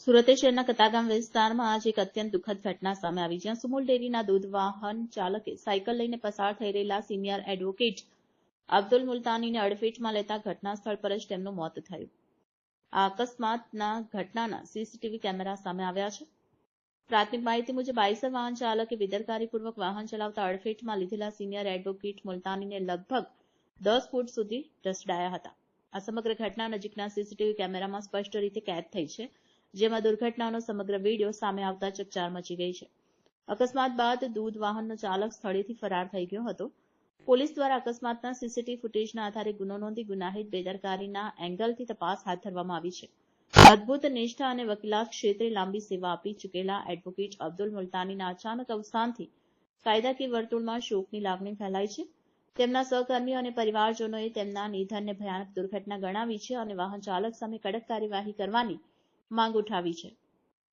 સુરત શહેરના કતારગામ વિસ્તારમાં આજે એક અત્યંત દુઃખદ ઘટના સામે આવી, જ્યાં સુમુલ ડેરીના દૂધ વાહન ચાલકે સાયકલ લઈને પસાર થઈ રહેલા સિનિયર એડવોકેટ અબ્દુલ મુલતાનીને અડફેટમાં લેતા ઘટના સ્થળ પર જ તેમનું મોત થયું. આ અકસ્માતના ઘટનાના સીસીટીવી કેમેરા સામે આવ્યા છે. પ્રાથમિક માહિતી મુજબ આઈસર વાહન ચાલકે બેદરકારીપૂર્વક વાહન ચલાવતા અડફેટમાં લીધેલા સિનિયર એડવોકેટ મુલતાનીને લગભગ દસ ફૂટ સુધી ઢસડાયા હતા. આ સમગ્ર ઘટના નજીકના સીસીટીવી કેમેરામાં સ્પષ્ટ રીતે કેદ થઈ છે. જેમાં દુર્ઘટનાનો સમગ્ર વીડિયો સામે આવતા ચકચાર મચી ગઈ છે. અકસ્માત બાદ દૂધ વાહનનો ચાલક સ્થળેથી ફરાર થઈ ગયો હતો. પોલીસ દ્વારા અકસ્માતના સીસીટીવી ફૂટેજના આધારે ગુનો નોંધી ગુનાહિત બેદરકારીના એંગલથી તપાસ હાથ ધરવામાં આવી છે. અદભુત નિષ્ઠા અને વકીલાત ક્ષેત્રે લાંબી સેવા આપી ચૂકેલા એડવોકેટ અબ્દુલ મુલતાનીના અચાનક અવસાનથી કાયદાકીય વર્તુળમાં શોકની લાગણી ફેલાઈ છે. તેમના સહકર્મીઓ અને પરિવારજનોએ તેમના નિધનને ભયાનક દુર્ઘટના ગણાવી છે અને વાહન ચાલક સામે કડક કાર્યવાહી કરવાની માંગ ઉઠાવી છે.